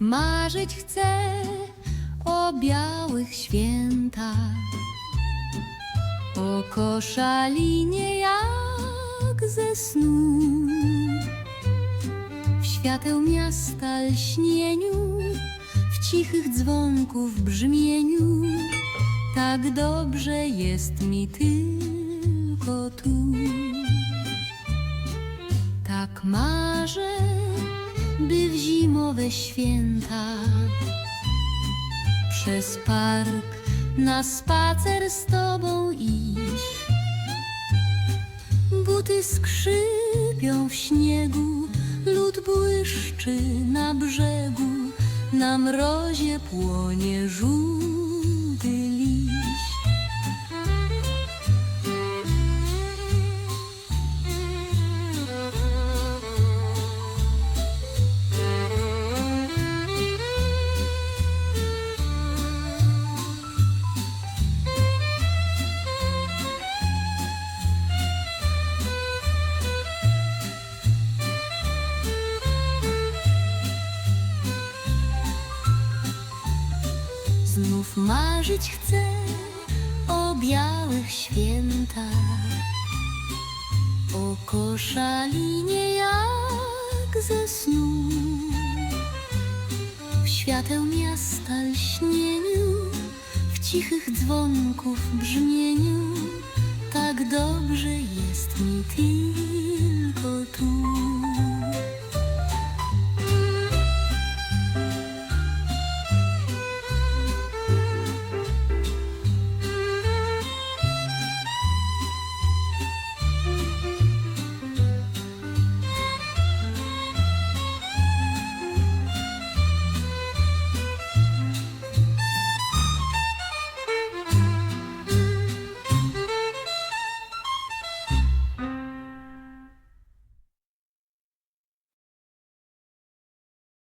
Marzyć chcę o białych świętach, o koszalinie jak ze snu. W świateł miasta lśnieniu, w cichych dzwonków brzmieniu, tak dobrze jest mi tylko tu. Tak marzę, by w zimowe święta przez park na spacer z tobą iść. Buty skrzypią w śniegu, lód błyszczy na brzegu, na mrozie płonie żółty Znów marzyć chcę o białych świętach, o koszalinie jak ze snu. W świateł miasta lśnieniu, w cichych dzwonków brzmieniu, tak dobrze